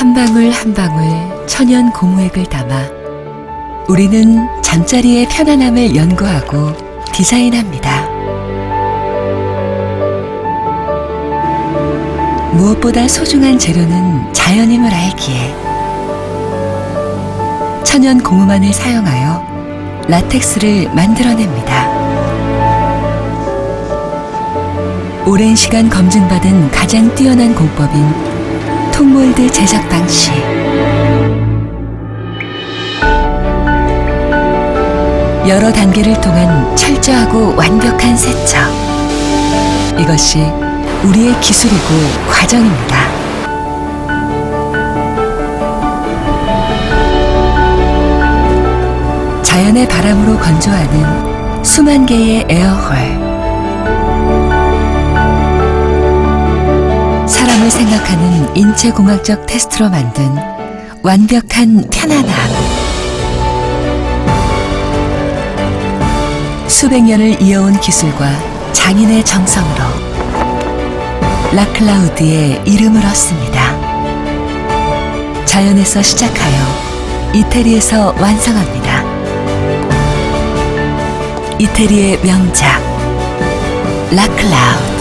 한 방울 한 방울 천연 고무액을 담아 우리는 잠자리의 편안함을 연구하고 디자인합니다. 무엇보다 소중한 재료는 자연임을 알기에 천연 고무만을 사용하여 라텍스를 만들어냅니다. 오랜 시간 검증받은 가장 뛰어난 공법인 톰몰드 제작 방식. 여러 단계를 통한 철저하고 완벽한 세척. 이것이 우리의 기술이고 과정입니다. 자연의 바람으로 건조하는 수만 개의 에어홀. 생각하는 인체공학적 테스트로 만든 완벽한 편안함. 수백 년을 이어온 기술과 장인의 정성으로 라클라우드의 이름을 얻습니다. 자연에서 시작하여 이태리에서 완성합니다. 이태리의 명작 라클라우드